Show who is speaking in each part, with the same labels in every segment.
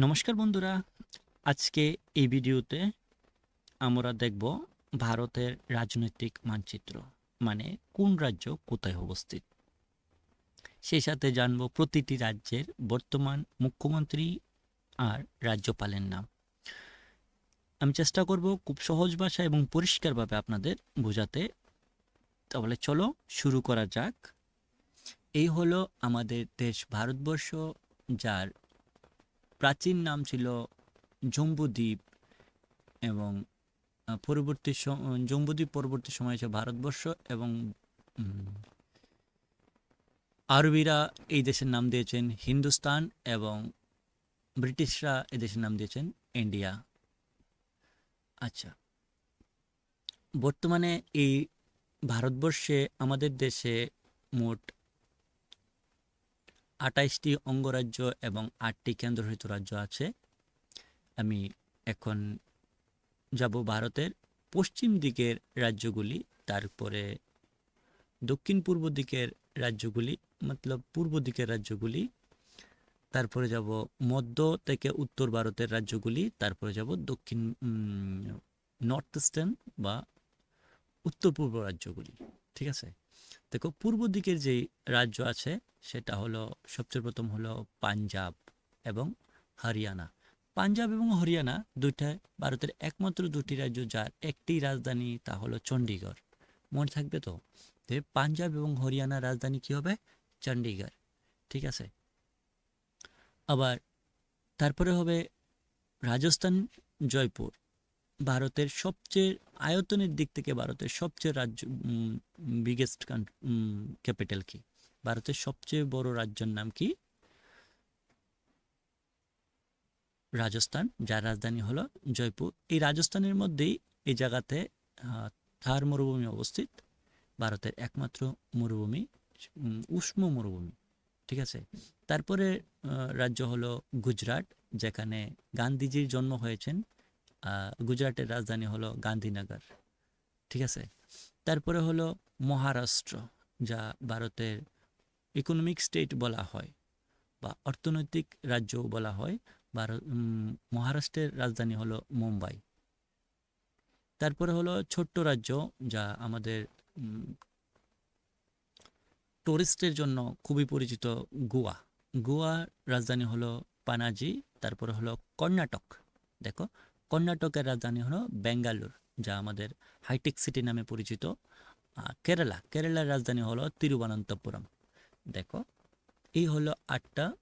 Speaker 1: নমস্কার বন্ধুরা। আজকে এই ভিডিওতে আমরা দেখব ভারতের রাজনৈতিক মানচিত্র মানে কোন রাজ্য কোথায় অবস্থিত। সেই সাথে জানব প্রতিটি রাজ্যের বর্তমান মুখ্যমন্ত্রী আর রাজ্যপালের নাম। আমি চেষ্টা করব খুব সহজ ভাষা এবং পরিষ্কারভাবে আপনাদের বোঝাতে। তাহলে চলো শুরু করা যাক। এই হলো আমাদের দেশ ভারতবর্ষ, যার প্রাচীন নাম ছিল জম্বুদ্বীপ এবং পরবর্তী জম্বুদ্বীপ পরবর্তী সময় এসে ভারতবর্ষ এবং আরবিরা এই দেশের নাম দিয়েছেন হিন্দুস্তান এবং ব্রিটিশরা এই দেশের নাম দিয়েছেন ইন্ডিয়া। আচ্ছা বর্তমানে এই ভারতবর্ষে আমাদের দেশে মোট আটাইশটি অঙ্গরাজ্য এবং আটটি কেন্দ্রশাসিত রাজ্য আছে। আমি এখন যাব ভারতের পশ্চিম দিকের রাজ্যগুলি, তারপরে দক্ষিণ পূর্ব দিকের রাজ্যগুলি, মতলব পূর্ব দিকের রাজ্যগুলি, তারপরে যাব মধ্য থেকে উত্তর ভারতের রাজ্যগুলি, তারপরে যাব দক্ষিণ নর্থ ইস্টার্ন বা উত্তর পূর্ব রাজ্যগুলি, ঠিক আছে? দেখো, পূর্ব দিকের যেই রাজ্য আছে, সেটা হলো, সবচেয়ে প্রথম হলো পাঞ্জাব এবং হরিয়ানা। পাঞ্জাব এবং হরিয়ানা দুইটা ভারতের একমাত্র দুটি রাজ্য, যার একটি রাজধানী তা হলো চণ্ডীগড় মনে থাকবে তো? যে পাঞ্জাব এবং হরিয়ানার রাজধানী কি হবে? চণ্ডীগড় ঠিক আছে? আবার তারপরে হবে রাজস্থান, জয়পুর। ভারতের সবচেয়ে, আয়তনের দিক থেকে ভারতের সবচেয়ে রাজ্য বিগেস্ট ক্যাপিটাল কি? ভারতের সবচেয়ে বড় রাজ্যের নাম কি? রাজস্থান, যার রাজধানী হলো জয়পুর। এই রাজস্থানের মধ্যেই এই জায়গাতে থার মরুভূমি অবস্থিত। ভারতের একমাত্র মরুভূমি উষ্ণ মরুভূমি, ঠিক আছে? তারপরে রাজ্য হলো গুজরাট, যেখানে গান্ধীজির জন্ম হয়েছেন গুজরাটের রাজধানী হলো গান্ধীনগর, ঠিক আছে? তারপরে হলো মহারাষ্ট্র, যা ভারতের ইকোনমিক স্টেট বলা হয় বা অর্থনৈতিক রাজ্যও বলা হয়। ভারত মহারাষ্ট্রের রাজধানী হলো মুম্বাই। তারপরে হলো ছোট্ট রাজ্য, যা আমাদের টুরিস্টের জন্য খুবই পরিচিত গোয়া। গোয়ার রাজধানী হলো পানাজি, তারপরে হলো কর্ণাটক, দেখো? কর্ণাটকের রাজধানী হলো বেঙ্গালুর, যা আমাদের হাইটেক সিটি নামে পরিচিত। আর কেরালা, কেরালার রাজধানী হলো তিরুবনন্তপুরম। দেখো, এই হলো আটটা,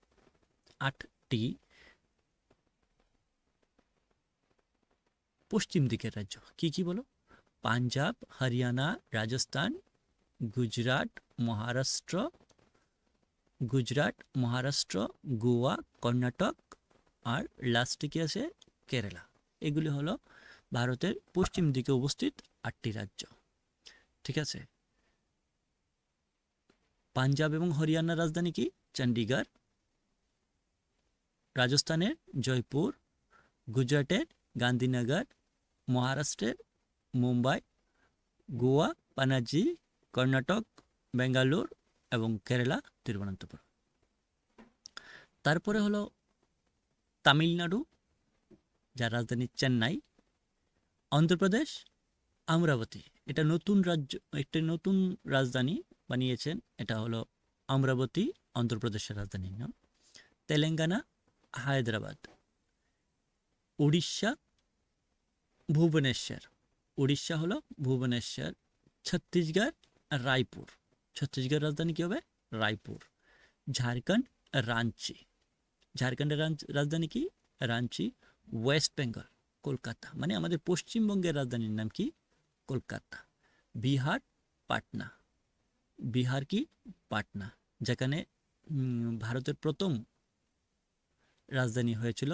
Speaker 1: আটটি পশ্চিম দিকের রাজ্য। কি কি বলো? পাঞ্জাব, হরিয়ানা, রাজস্থান, গুজরাট, মহারাষ্ট্র গুজরাট, মহারাষ্ট্র, গোয়া, কর্ণাটক, আর লাস্টে কি আছে? কেরালা। এগুলি হলো ভারতের পশ্চিম দিকে অবস্থিত আটটি রাজ্য। ঠিক আছে? পাঞ্জাব এবং হরিয়ানার রাজধানী কি? চণ্ডীগড় রাজস্থানের জয়পুর, গুজরাটের গান্ধীনগর, মহারাষ্ট্রের মুম্বাই, গোয়া, পানাজি, কর্ণাটক, বেঙ্গালুর এবং কেরালা, তিরুবনন্তপুরম। তারপরে হলো তামিলনাড়ু যার রাজধানী চেন্নাই, অন্ধ্রপ্রদেশ, আমরাবতী। এটা নতুন রাজ্য, একটি নতুন রাজধানী বানিয়েছেন। এটা হলো আমরাবতী, অন্ধ্রপ্রদেশের রাজধানীর নাম। তেলেঙ্গানা, হায়দ্রাবাদ। উড়িষ্যা, ভুবনেশ্বর। উড়িষ্যা হলো ভুবনেশ্বর, ছত্তিশগড়, রায়পুর। ছত্তিশগড় রাজধানী কী হবে? রায়পুর। ঝাড়খণ্ড, রাঞ্চি। ঝাড়খণ্ডের রাজধানী কি? রাঞ্চি। ওয়েস্ট বেঙ্গল কলকাতা মানে আমাদের পশ্চিমবঙ্গের রাজধানীর নাম কি? কলকাতা। বিহার, পাটনা। বিহার কি? পাটনা। যেখানে ভারতের প্রথম রাজধানী হয়েছিল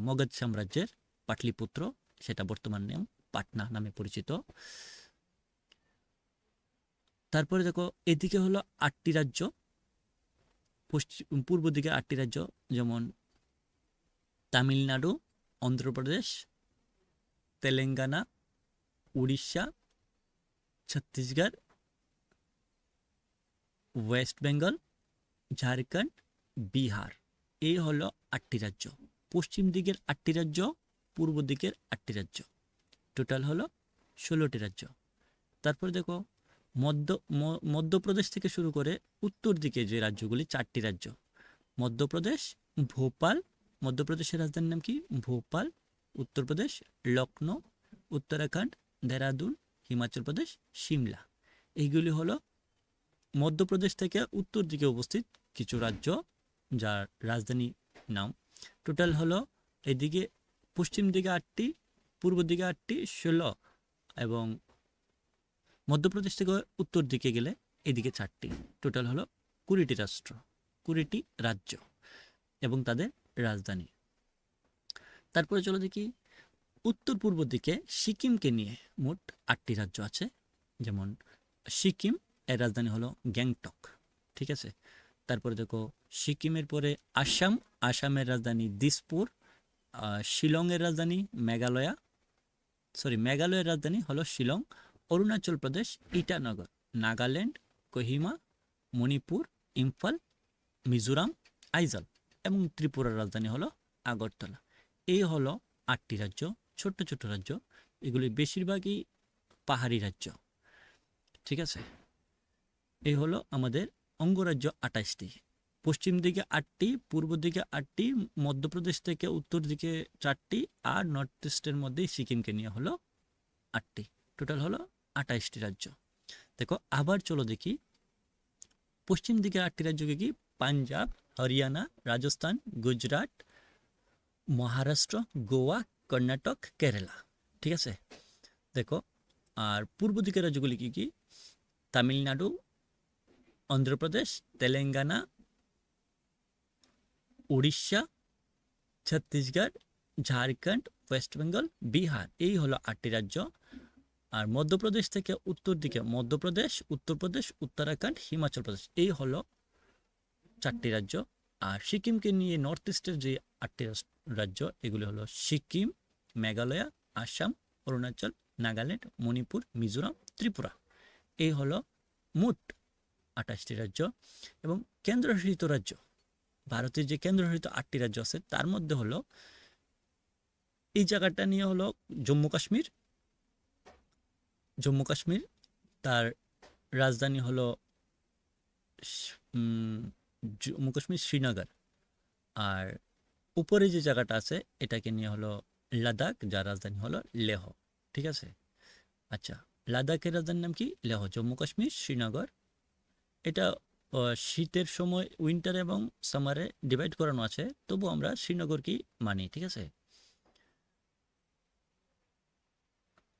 Speaker 1: মগধ সাম্রাজ্যের পাটলিপুত্র। সেটা বর্তমান নাম পাটনা নামে পরিচিত। তারপরে দেখো, এদিকে হলো আটটি রাজ্য। পশ্চিম পূর্ব দিকে আটটি রাজ্য, যেমন তামিলনাড়ু, অন্ধ্রপ্রদেশ, তেলেঙ্গানা, উড়িষ্যা, ছত্তিশগড়, ওয়েস্ট বেঙ্গল, ঝাড়খণ্ড, বিহার। এই হলো আটটি রাজ্য। পশ্চিম দিকের আটটি রাজ্য, পূর্ব দিকের আটটি রাজ্য। টোটাল হলো ষোলোটি রাজ্য। তারপর দেখো, মধ্য মধ্যপ্রদেশ থেকে শুরু করে উত্তর দিকে যে রাজ্যগুলি, চারটি রাজ্য। মধ্যপ্রদেশ, ভোপাল মধ্যপ্রদেশের রাজধানীর নাম কি? ভোপাল, উত্তরপ্রদেশ লখনৌ উত্তরাখণ্ড, দেরাদুন, হিমাচল প্রদেশ, সিমলা। এইগুলি হলো মধ্যপ্রদেশ থেকে উত্তর দিকে উপস্থিত কিছু রাজ্য যার রাজধানী নাম। টোটাল হলো এদিকে পশ্চিম দিকে আটটি, পূর্ব দিকে আটটি, ষোলো এবং মধ্যপ্রদেশ থেকে উত্তর দিকে গেলে এদিকে চারটি। টোটাল হলো কুড়িটি রাষ্ট্র, কুড়িটি রাজ্য এবং তাদের রাজধানী। তারপরে চলো দেখি উত্তর পূর্ব দিকে সিকিমকে নিয়ে মোট আটটি রাজ্য আছে। যেমন সিকিম, এর রাজধানী হলো গ্যাংটক, ঠিক আছে? তারপরে দেখো সিকিমের পরে আসাম, আসামের রাজধানী দিসপুর শিলংয়ের রাজধানী মেঘালয়া, সরি, মেঘালয়ের রাজধানী হলো শিলং, অরুণাচল প্রদেশ, ইটানগর, নাগাল্যান্ড, কোহিমা, মণিপুর, ইম্ফল, মিজোরাম, আইজল। এবং ত্রিপুরার রাজধানী হলো আগরতলা। এই হলো আটটি রাজ্য, ছোট্ট ছোট্ট রাজ্য। এগুলি বেশিরভাগই পাহাড়ি রাজ্য। ঠিক আছে? এই হলো আমাদের অঙ্গরাজ্য আঠাশটি। পশ্চিম দিকে আটটি, পূর্ব দিকে আটটি, মধ্যপ্রদেশ থেকে উত্তর দিকে চারটি আর নর্থ ইস্টের মধ্যেই সিকিমকে নিয়ে হলো আটটি। টোটাল হলো আটাইশটি রাজ্য। দেখো, আবার চলো দেখি। পশ্চিম দিকে আটটি রাজ্যকে কি? পাঞ্জাব হরিয়ানা, রাজস্থান, গুজরাট, মহারাষ্ট্র, গোয়া, কর্ণাটক, কেরালা। ঠিক আছে? দেখো, আর পূর্ব দিকের রাজ্যগুলি কি কি? Tamil Nadu, Andhra Pradesh, Telangana, Orissa, Chhattisgarh, Jharkhand, West Bengal, Bihar. এই হলো আটটি রাজ্য। আর মধ্যপ্রদেশ থেকে উত্তর দিকে, মধ্যপ্রদেশ, উত্তরপ্রদেশ, উত্তরাখণ্ড, হিমাচল প্রদেশ। এই হলো চারটি রাজ্য। আর সিকিমকে নিয়ে নর্থ ইস্টের যে আটটি রাজ্য, এগুলি হলো সিকিম, মেঘালয়া, আসাম, অরুণাচল, নাগাল্যান্ড, মণিপুর, মিজোরাম, ত্রিপুরা। এই হলো মোট আঠাশটি রাজ্য এবং কেন্দ্রশাসিত রাজ্য। ভারতের যে কেন্দ্রশাসিত আটটি রাজ্য আছে, তার মধ্যে হলো এই জায়গাটা নিয়ে হলো জম্মু কাশ্মীর। জম্মু কাশ্মীর, তার রাজধানী হলো জম্মু কাশ্মীর শ্রীনগর। আর উপরে যে জায়গাটা আছে, এটাকে নিয়ে হলো লাদাখ, যার রাজধানী হলো লেহ, ঠিক আছে? আচ্ছা লাদাখের রাজধানীর নাম কি? লেহ, জম্মু কাশ্মীর, শ্রীনগর। এটা শীতের সময় উইন্টার এবং সামারে ডিভাইড করানো আছে, তবু আমরা শ্রীনগরকেই মানি, ঠিক আছে?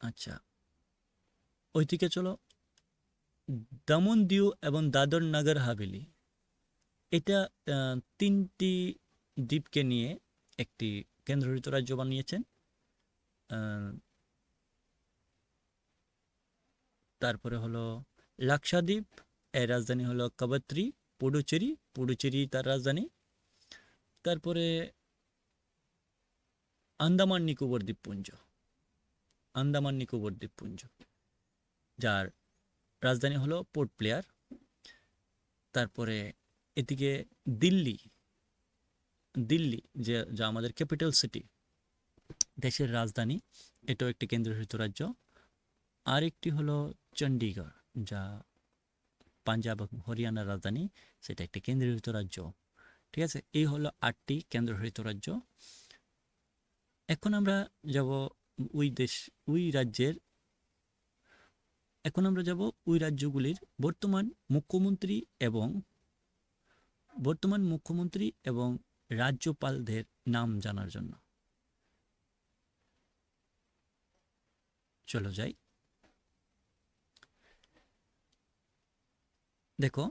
Speaker 1: আচ্ছা ওইদিকে চলো। দমন দিউ এবং দাদর নগর হাভেলি। এটা তিনটি দ্বীপকে নিয়ে একটি কেন্দ্রশাসিত রাজ্য বানিয়েছেন। তারপরে হলো লাক্ষাদ্বীপ, এর রাজধানী হলো কাবত্রি, পুডুচেরি পুডুচেরি তার রাজধানী। তারপরে আন্দামান নিকোবর দ্বীপপুঞ্জ, আন্দামান নিকোবর দ্বীপপুঞ্জ, যার রাজধানী হলো পোর্ট প্লেয়ার তারপরে এদিকে দিল্লি দিল্লি যে, যা আমাদের ক্যাপিটাল সিটি দেশের রাজধানী, এটাও একটি কেন্দ্রশাসিত রাজ্য। আরেকটি হলো চণ্ডীগড় যা পাঞ্জাব হরিয়ানার রাজধানী, সেটা একটি কেন্দ্রশাসিত রাজ্য। ঠিক আছে, এই হলো আটটি কেন্দ্রশাসিত রাজ্য। এখন আমরা যাব ওই দেশ, ওই রাজ্যের, এখন আমরা যাব ওই রাজ্যগুলির বর্তমান মুখ্যমন্ত্রী এবং বর্তমান মুখ্যমন্ত্রী এবং রাজ্যপালদের নাম জানার জন্য। চলো যাই। দেখো,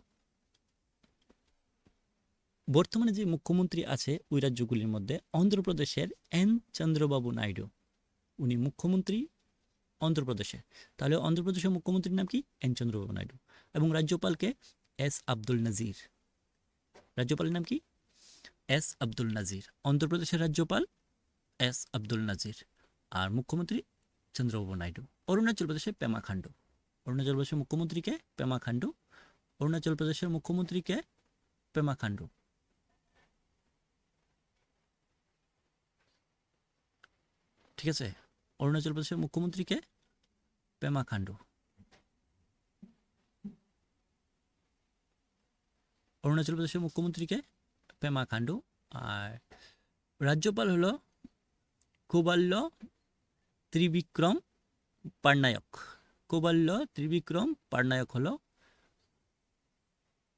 Speaker 1: বর্তমানে যে মুখ্যমন্ত্রী আছে ওই রাজ্যগুলির মধ্যে অন্ধ্রপ্রদেশের এন চন্দ্রবাবু নাইডু। উনি মুখ্যমন্ত্রী অন্ধ্রপ্রদেশে। তাহলে অন্ধ্রপ্রদেশের মুখ্যমন্ত্রীর নাম কি? এন চন্দ্রবাবু নাইডু। এবং রাজ্যপালকে এস আব্দুল নাজির। রাজ্যপালের নাম কি? এস আব্দুল নাজির। অন্ধ্রপ্রদেশের রাজ্যপাল এস আব্দুল নাজির। আর মুখ্যমন্ত্রী চন্দ্রবাবু নাইডু। অরুণাচল প্রদেশের পেমা খান্ডু অরুণাচল প্রদেশের মুখ্যমন্ত্রীকে পেমা খান্ডু অরুণাচল প্রদেশের মুখ্যমন্ত্রীকে পেমা খান্ডু ঠিক আছে? অরুণাচল প্রদেশের মুখ্যমন্ত্রীকে পেমা খান্ডু অরুণাচল প্রদেশের মুখ্যমন্ত্রীকে পেমা খান্ডু আর রাজ্যপাল হলো কুবাল্য ত্রিবিক্রম পাটনায়ক। কুবাল্য ত্রিবিক্রম পাটনায়ক হলো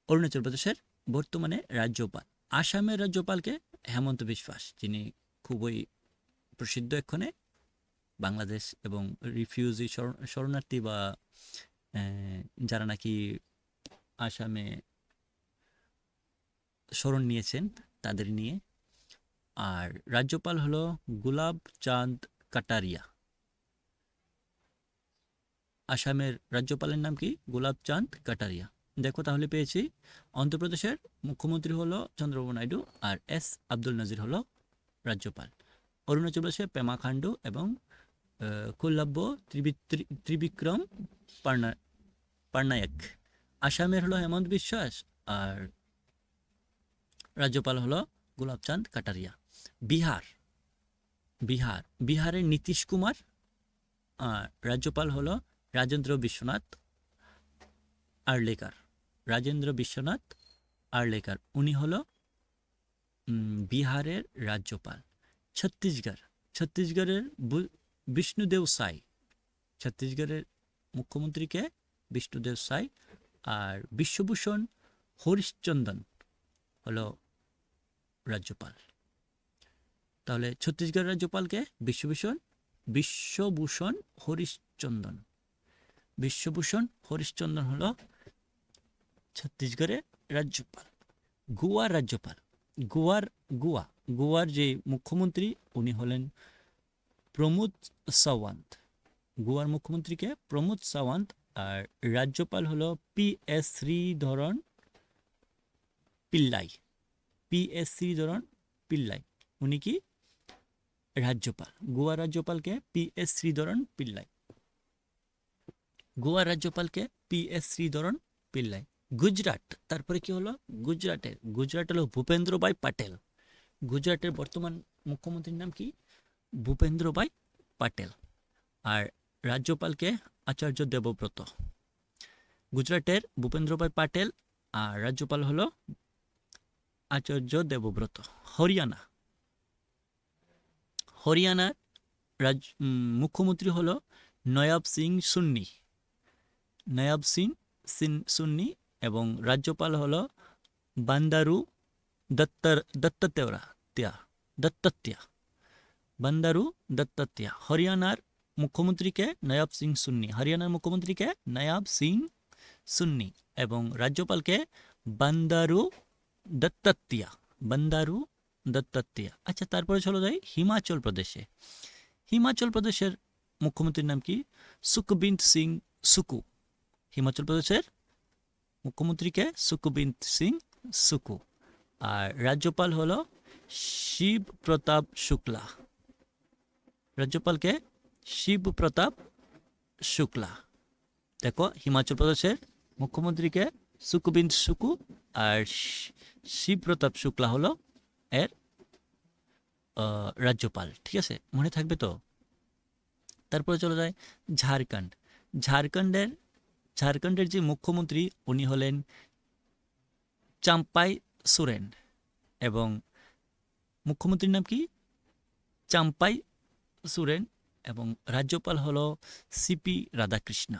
Speaker 1: অরুণাচল প্রদেশের বর্তমানে রাজ্যপাল। আসামের রাজ্যপালকে হেমন্ত বিশ্বাস, যিনি খুবই প্রসিদ্ধ এক্ষণে বাংলাদেশ এবং রিফিউজি শরণার্থী বা যারা নাকি আসামে শরণ নিয়েছেন তাদের নিয়ে। আর রাজ্যপাল হলো গুলাব চাঁদ কাটারিয়া। আসামের রাজ্যপালের নাম কি? গোলাপ চাঁদ কাটারিয়া। দেখো তাহলে পেয়েছি। অন্ধ্রপ্রদেশের মুখ্যমন্ত্রী হলো চন্দ্রবাবু নাইডু আর এস আব্দুল নাজির হলো রাজ্যপাল। অরুণাচল প্রদেশে পেমা খান্ডু এবং কুল্লাব্য ত্রিবি- ত্রি- ত্রিবিক্রম পার্না, পার্নায়ক। আসামের হলো হেমন্ত বিশ্বাস আর রাজ্যপাল হলো গোলাপচাঁদ কাটারিয়া। বিহার বিহার, বিহারের নীতিশ কুমার রাজ্যপাল হলো রাজেন্দ্র বিশ্বনাথ আর্লেকার রাজেন্দ্র বিশ্বনাথ আর্লেকার উনি হলো বিহারের রাজ্যপাল। ছত্তিশগড়, ছত্তিশগড়ের বিষ্ণুদেব সাই। ছত্তিশগড়ের মুখ্যমন্ত্রীকে বিষ্ণুদেব সাই। আর বিশ্বভূষণ হরিশ্চন্দন হলো রাজ্যপাল। তাহলে ছত্তিশগড় রাজ্যপালকে বিশ্বভূষণ বিশ্বভূষণ হরিশ্চন্দন। বিশ্বভূষণ, হরিশ্চন্দন হলো ছত্তিশগড়ের রাজ্যপাল, গোয়ার রাজ্যপাল, গোয়ার, গোয়া, গোয়ার যে মুখ্যমন্ত্রী উনি হলেন প্রমোদ সাওয়ান্ত। গোয়ার মুখ্যমন্ত্রীকে প্রমোদ সাওয়ান্ত আর রাজ্যপাল হলো P S Sreedharan Pillai. P S Sreedharan Pillai. উনি কি? রাজ্যপাল। গোয়া রাজ্যপালকে পি এস শ্রীধরন পিল্লাই। গোয়া রাজ্যপালকে পি এস শ্রীধরন পিল্লাই। গুজরাট। তারপরে কি হলো? গুজরাটের। গুজরাট হলো ভূপেন্দ্রভাই পাটেল। গুজরাটের বর্তমান মুখ্যমন্ত্রীর নাম কি? ভূপেন্দ্রভাই পাটেল। আর রাজ্যপালকে আচার্য দেবব্রত। গুজরাটের ভূপেন্দ্রভাই পাটেল আর রাজ্যপাল হলো আচার্য দেবব্রত, হরিয়ানা। হরিয়ানার রাজ মুখ্যমন্ত্রী হল নয়াব সিং সুন্নি। নয়াব সিং সিন, সুন্নি এবং রাজ্যপাল হল বান্দারু দত্তর দত্ততেওরা ত্যা, দত্তত্যা। বান্দারু দত্তত্যা, হরিয়ানার মুখ্যমন্ত্রীকে নয়াব সিং সুন্নি, হরিয়ানার মুখ্যমন্ত্রীকে নয়াব সিং সুন্নি এবং রাজ্যপালকে বান্দারু দত্ততিয়া বান্দারু দত্ততিয়া আচ্ছা তারপরে চলে যাই হিমাচল প্রদেশে। হিমাচল প্রদেশের মুখ্যমন্ত্রীর নাম কি? সুখবিন্দ সিং সুকু। হিমাচল প্রদেশের মুখ্যমন্ত্রীকে সুখবিন্দ সিং সুকু। আর রাজ্যপাল হলো শিব প্রতাপ শুক্লা। রাজ্যপালকে শিব প্রতাপ শুক্লা। দেখো, হিমাচল প্রদেশের মুখ্যমন্ত্রীকে সুখবিন্দ সুকু আর শিবপ্রতাপ শুক্লা হলো এর রাজ্যপাল, ঠিক আছে? মনে থাকবে তো? তারপরে চলে যায় ঝাড়খণ্ড। ঝাড়খণ্ডের ঝাড়খণ্ডের যে মুখ্যমন্ত্রী, উনি হলেন চাম্পাই সোরেন এবং মুখ্যমন্ত্রীর নাম কি? চাম্পাই সোরেন এবং রাজ্যপাল হলো সিপি রাধাকৃষ্ণ।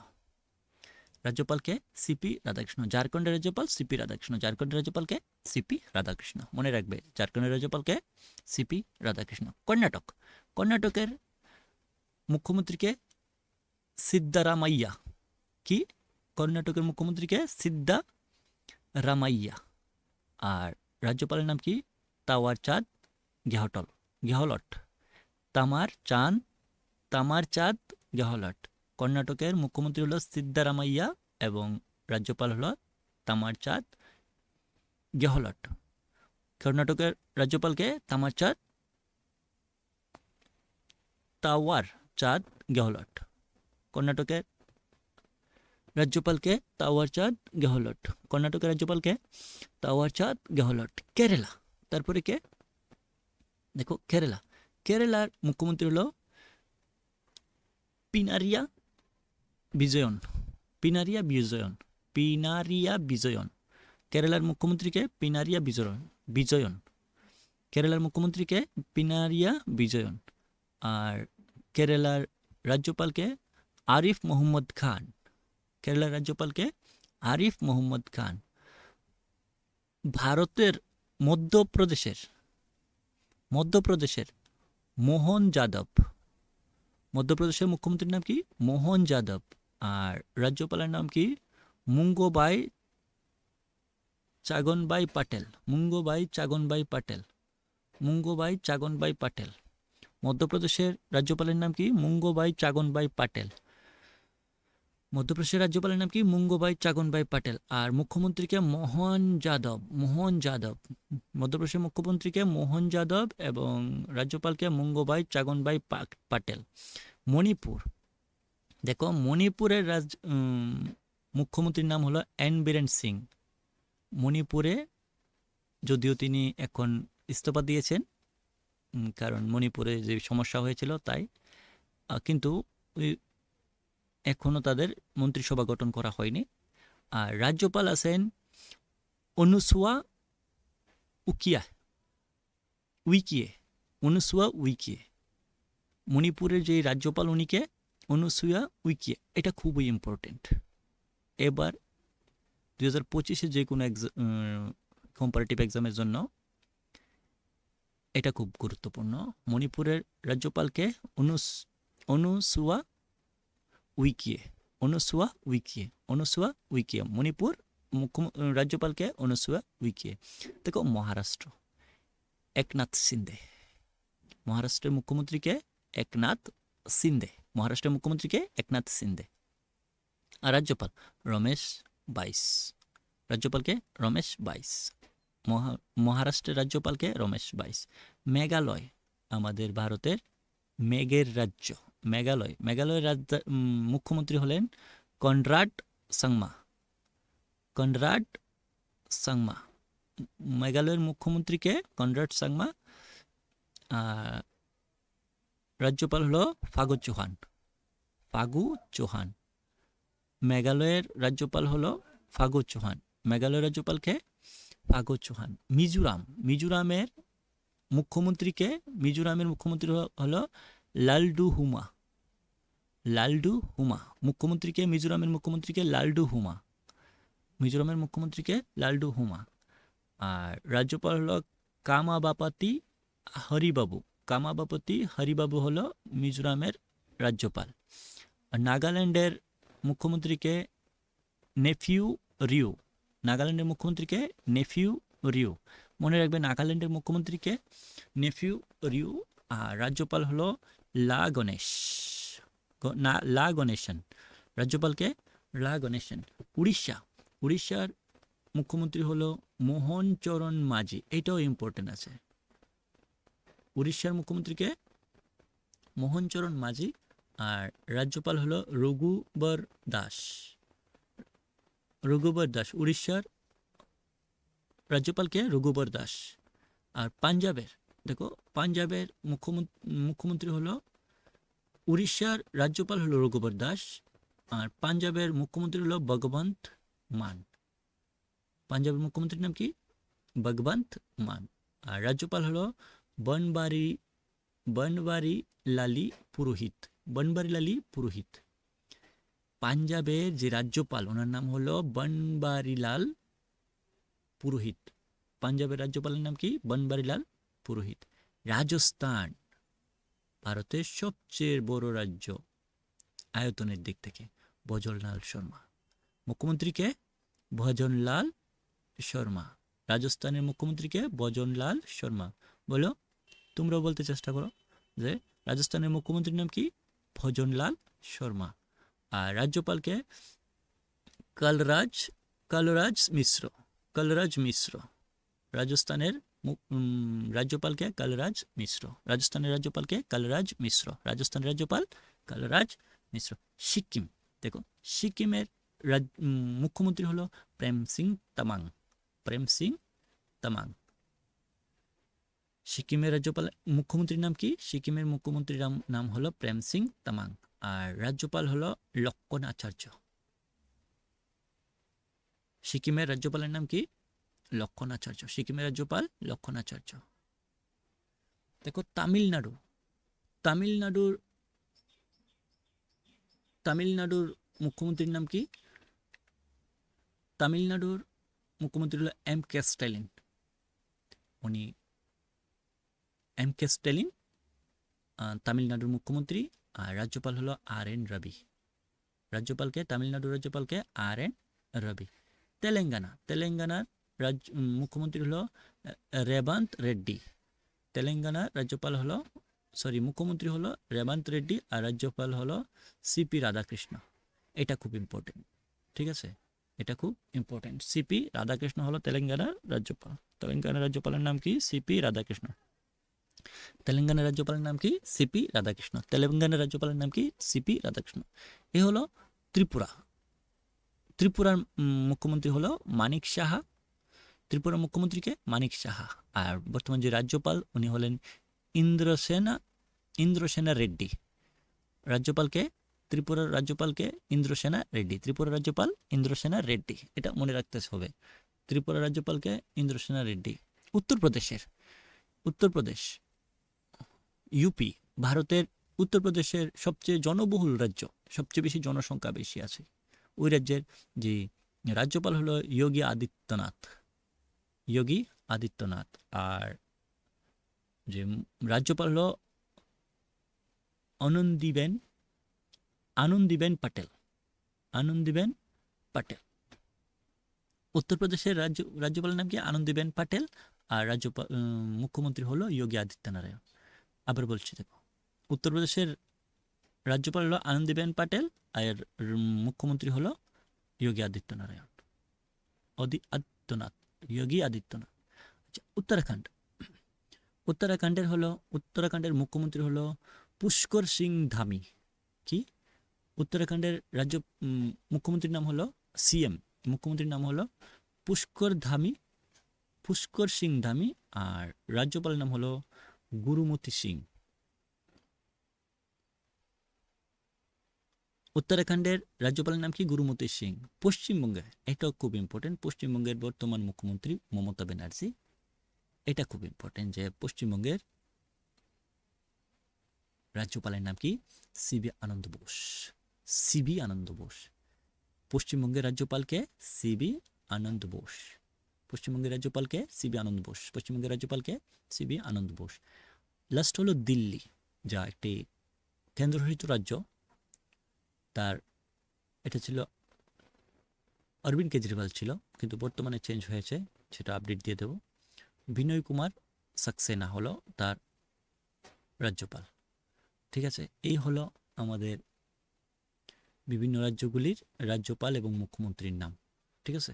Speaker 1: রাজ্যপালকে সিপি রাধাকৃষ্ণ, ঝাড়খণ্ডের রাজ্যপাল সিপি রাধাকৃষ্ণ, ঝাড়খণ্ডের রাজ্যপালকে সিপি রাধাকৃষ্ণ। মনে রাখবে, ঝাড়খণ্ডের রাজ্যপালকে সিপি রাধাকৃষ্ণ। কর্ণাটক, কর্ণাটকের মুখ্যমন্ত্রীকে সিদ্ধারামাইয়া। কি? কর্ণাটকের মুখ্যমন্ত্রীকে সিদ্ধা রামাইয়া আর রাজ্যপালের নাম কি? তাওয়ার চাঁদ গেহটল, গেহলট। তামার চাঁদ তামার চাঁদ গেহলট। কর্ণাটকের মুখ্যমন্ত্রী হল সিদ্ধারামাইয়া এবং রাজ্যপাল হল তামার চাঁদ গেহলট। কর্ণাটকের রাজ্যপালকে তামার চাঁদ তাওয়ার চাঁদ গেহলট। কর্ণাটকের রাজ্যপালকে তাওয়ার চাঁদ গেহলট। কর্ণাটকের রাজ্যপালকে তাওয়ার চাঁদ গেহলট। কেরালা। তারপরে কে? দেখো, কেরালা। কেরালার মুখ্যমন্ত্রী হলো পিনারিয়া বিজয়ন, পিনারিয়া বিজয়ন পিনারিয়া বিজয়ন। কেরালার মুখ্যমন্ত্রীকে পিনারিয়া বিজয়ন বিজয়ন। কেরালার মুখ্যমন্ত্রীকে পিনারিয়া বিজয়ন। আর কেরালার রাজ্যপালকে আরিফ মোহাম্মদ খান। কেরালার রাজ্যপালকে আরিফ মোহাম্মদ খান। ভারতের মধ্যপ্রদেশের মধ্যপ্রদেশের মোহন যাদব। মধ্যপ্রদেশের মুখ্যমন্ত্রীর নাম কি? মোহন যাদব। আর রাজ্যপালের নাম কি? মুঙ্গোবাই চাগনবাই পাটেল। মুঙ্গোবাই চাগনবাই পাটেল। মুঙ্গোবাই চাগনবাই পাটেল। মধ্যপ্রদেশের রাজ্যপালের নাম কি? মুঙ্গোবাই চাগনবাই পাটেল। মধ্যপ্রদেশের রাজ্যপালের নাম কি? মুঙ্গোবাই চাগনবাই পাটেল। আর মুখ্যমন্ত্রীকে মোহন যাদব। মোহন যাদব। মধ্যপ্রদেশের মুখ্যমন্ত্রীকে মোহন যাদব এবং রাজ্যপালকে মুঙ্গোবাই চাগনবাই পাটেল। মণিপুর। দেখো মণিপুরের রাজ মুখ্যমন্ত্রীর নাম হলো এন বীরেন সিং। মণিপুরে যদিও তিনি এখন ইস্তফা দিয়েছেন কারণ মণিপুরে যে সমস্যা হয়েছিল তাই কিন্তু এখনও তাদের মন্ত্রিসভা গঠন করা হয়নি। আর রাজ্যপাল আছেন অনুসুয়া উকিয়া, উইকিয়ে, অনুসুয়া উইকিয়ে। মণিপুরের যে রাজ্যপাল, উনিকে অনুসুয়া উইকিয়ে, এটা খুবই ইম্পর্টেন্ট এবার দুই হাজার পঁচিশে যে কোনো কম্পারেটিভ এক্সামের জন্য এটা খুব গুরুত্বপূর্ণ। মণিপুরের রাজ্যপালকে অনুস, অনুসুয়া উইকিয়ে অনুসুয়া উইকিয়ে অনুসুয়া উইকিয়ে, মণিপুর রাজ্যপালকে অনুসুয়া উইকিয়ে। দেখো মহারাষ্ট্র, একনাথ সিন্ধে, মহারাষ্ট্রের মুখ্যমন্ত্রীকে একনাথ সিন্ধে। মহারাষ্ট্রের মুখ্যমন্ত্রীকে একনাথ সিন্ধে আর রাজ্যপাল রমেশ বাইস রাজ্যপালকে রমেশ মহা, মহারাষ্ট্রের রাজ্যপালকে রমেশ বাইস মেঘালয়, আমাদের ভারতের মেঘের রাজ্য। মেঘালয়, মেঘালয়ের মুখ্যমন্ত্রী হলেন কনরাড সাংমা। কনরাড সাংমা। মেঘালয়ের মুখ্যমন্ত্রীকে কনরাড সাংমা রাজ্যপাল হলো ফাগু চৌহান। ফাগু চৌহান। মেঘালয়ের রাজ্যপাল হলো ফাগু চৌহান। মেঘালয়ের রাজ্যপালকে ফাগু চৌহান। মিজোরাম। মিজোরামের মুখ্যমন্ত্রীকে, মিজোরামের মুখ্যমন্ত্রী হলো লালডু হুমা। লালডু হুমা। মুখ্যমন্ত্রীকে, মিজোরামের মুখ্যমন্ত্রীকে লালডু হুমা। মিজোরামের মুখ্যমন্ত্রীকে লালডু হুমা। আর রাজ্যপাল হলো কামাবাপাতি হরিবাবু। কামাবাপতি, হরিবাবু হলো মিজোরামের রাজ্যপাল। নাগাল্যান্ডের মুখ্যমন্ত্রীকে নেফিউ রিউ নাগাল্যান্ডের মুখ্যমন্ত্রীকে নেফিউ রিউ মনে রাখবে নাগাল্যান্ডের মুখ্যমন্ত্রীকে নেফিউ রিউ আর রাজ্যপাল হলো লা গণেশ লা গণেশন। রাজ্যপালকে লা গণেশন। উড়িষ্যা, উড়িষ্যার মুখ্যমন্ত্রী হলো মোহন চরণ মাঝি। এটাও ইম্পর্টেন্ট আছে। উড়িষ্যার মুখ্যমন্ত্রীকে মোহন চরণ মাঝি আর রাজ্যপাল হলো রঘুবর দাস। রঘুবর দাস, উড়িষ্যার রাজ্যপালকে রঘুবর দাস। আর পাঞ্জাবের, দেখো, পাঞ্জাবের মুখ্যমন্ত্রী মুখ্যমন্ত্রী হলো, উড়িষ্যার রাজ্যপাল হলো রঘুবর দাস আর পাঞ্জাবের মুখ্যমন্ত্রী হলো ভগবন্ত মান। পাঞ্জাবের মুখ্যমন্ত্রীর নাম কি? ভগবন্ত মান। আর রাজ্যপাল হলো বনবারি বনবারি লালি পুরোহিত বনবারি লালি পুরোহিত পাঞ্জাবের যে রাজ্যপাল ওনার নাম হলো বনবারিলাল পুরোহিত পাঞ্জাবের রাজ্যপালের নাম কি বনবারিলাল পুরোহিত রাজস্থান ভারতের সবচেয়ে বড় রাজ্য আয়তনের দিক থেকে, ভজনলাল শর্মা। মুখ্যমন্ত্রীকে ভজনলাল শর্মা। রাজস্থানের মুখ্যমন্ত্রীকে ভজনলাল শর্মা। বলো, তোমরাও বলতে চেষ্টা করো যে রাজস্থানের মুখ্যমন্ত্রীর নাম কি? ভজনলাল শর্মা। আর রাজ্যপালকে কালরাজ কালরাজ মিশ্র কালরাজ মিশ্র। রাজস্থানের রাজ্যপালকে কালরাজ মিশ্র, রাজস্থানের রাজ্যপালকে কালরাজ মিশ্র, রাজস্থানের রাজ্যপাল কালরাজ মিশ্র। সিকিম, দেখো, সিকিমের মুখ্যমন্ত্রী হলো প্রেম সিং তামাং, প্রেম সিং তামাং। সিকিমের রাজ্যপাল, মুখ্যমন্ত্রীর নাম কি? সিকিমের মুখ্যমন্ত্রীর নাম- হলো প্রেম সিং তামাং। আর রাজ্যপাল হলো লক্ষণ আচার্য। সিকিমের রাজ্যপালের নাম কি? লক্ষণ আচার্য। সিকিমের রাজ্যপাল লক্ষণ আচার্য। দেখো, তামিলনাড়ু। তামিলনাড়ুর তামিলনাড়ুর মুখ্যমন্ত্রীর নাম কি? তামিলনাড়ুর মুখ্যমন্ত্রী হলো এম কে স্ট্যালিন। উনি এম কে স্ট্যালিন তামিলনাড়ুর মুখ্যমন্ত্রী, আর রাজ্যপাল হলো আর এন রবি। রাজ্যপালকে তামিলনাড়ুর রাজ্যপালকে আর এন রবি। তেলেঙ্গানা তেলেঙ্গানার রাজ্য মুখ্যমন্ত্রী হলো রেবান্ত রেড্ডি। তেলেঙ্গানার রাজ্যপাল হলো, সরি, মুখ্যমন্ত্রী হলো রেবান্ত রেড্ডি, আর রাজ্যপাল হলো সিপি রাধাকৃষ্ণ। এটা খুব ইম্পর্টেন্ট ঠিক আছে? এটা খুব ইম্পর্টেন্ট সিপি রাধাকৃষ্ণ হলো তেলেঙ্গানার রাজ্যপাল। তেলেঙ্গানার রাজ্যপালের নাম কি? সিপি রাধাকৃষ্ণ। তেলেঙ্গানার রাজ্যপালের নাম কি? সিপি রাধাকৃষ্ণ। তেলেঙ্গানার রাজ্যপালের নাম কি? সিপি রাধাকৃষ্ণ। এ হলো ত্রিপুরা। ত্রিপুরার মুখ্যমন্ত্রী হলো মানিক সাহা। ত্রিপুরার মুখ্যমন্ত্রীকে মানিক সাহা। আর বর্তমান যে রাজ্যপাল, উনি হলেন ইন্দ্রসেনা ইন্দ্রসেনা রেড্ডি। রাজ্যপালকে ত্রিপুরার রাজ্যপালকে ইন্দ্রসেনা রেড্ডি। ত্রিপুরার রাজ্যপাল, ইন্দ্রসেনা রেড্ডি। এটা মনে রাখতে হবে। ত্রিপুরার রাজ্যপালকে ইন্দ্রসেনা রেড্ডি। উত্তরপ্রদেশের। উত্তরপ্রদেশ। ইউপি, ভারতের উত্তরপ্রদেশের সবচেয়ে জনবহুল রাজ্য, সবচেয়ে বেশি জনসংখ্যা বেশি আছে। ওই রাজ্যের যে রাজ্যপাল হলো যোগী আদিত্যনাথ। যোগী আদিত্যনাথ আর যে রাজ্যপাল হলো আনন্দীবেন আনন্দীবেন পাটেল, আনন্দিবেন পাটেল। উত্তরপ্রদেশের রাজ্য, রাজ্যপালের নাম কি? আনন্দিবেন পাটেল। আর রাজ্যপাল মুখ্যমন্ত্রী হলো যোগী আদিত্যনারায়ণ। আবার বলছি দেখো। উত্তরপ্রদেশের রাজ্যপাল হলো আনন্দীবেন পাটেল, আর মুখ্যমন্ত্রী হলো যোগী আদিত্যনারায়ণ। অদি আদিত্যনাথ, যোগী আদিত্যনাথ। আচ্ছা উত্তরাখণ্ড। উত্তরাখণ্ডের হলো, উত্তরাখণ্ডের মুখ্যমন্ত্রী হলো পুষ্কর সিং ধামি। কি? উত্তরাখণ্ডের রাজ্য মুখ্যমন্ত্রীর নাম হলো সিএম। মুখ্যমন্ত্রীর নাম হলো পুষ্কর ধামি, পুষ্কর সিং ধামি, আর রাজ্যপালের নাম হলো গুরুমতি সিং। উত্তরাখণ্ডের রাজ্যপালের নাম কি? গুরুমতি সিং। পশ্চিমবঙ্গে এটাও খুব ইম্পর্টেন্ট পশ্চিমবঙ্গের বর্তমান মুখ্যমন্ত্রী মমতা ব্যানার্জি। এটা খুব ইম্পর্টেন্ট যে পশ্চিমবঙ্গের রাজ্যপালের নাম কি? সিবি আনন্দ বোস। সিবি আনন্দ বোস। পশ্চিমবঙ্গের রাজ্যপালকে সিবি আনন্দ বোস। পশ্চিমবঙ্গের রাজ্যপালকে সিবি আনন্দ বোস, পশ্চিমবঙ্গের রাজ্যপালকে C V Ananda Bose. Last হলো দিল্লি, যা একটি কেন্দ্রশাসিত রাজ্য। তার এটা ছিল অরবিন্দ কেজরিওয়াল ছিল, কিন্তু বর্তমানে চেঞ্জ হয়েছে, সেটা আপডেট দিয়ে দেব। বিনয় কুমার সাক্সেনা হলো তার রাজ্যপাল। ঠিক আছে, এই হলো আমাদের বিভিন্ন রাজ্যগুলির রাজ্যপাল এবং মুখ্যমন্ত্রীর নাম। ঠিক আছে?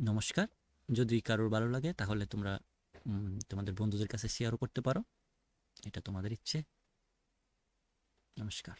Speaker 1: নমস্কার। যদি কারোর ভালো লাগে, তাহলে তোমরা তোমাদের বন্ধুদের কাছে শেয়ারও করতে পারো। এটা তোমাদের ইচ্ছে। নমস্কার।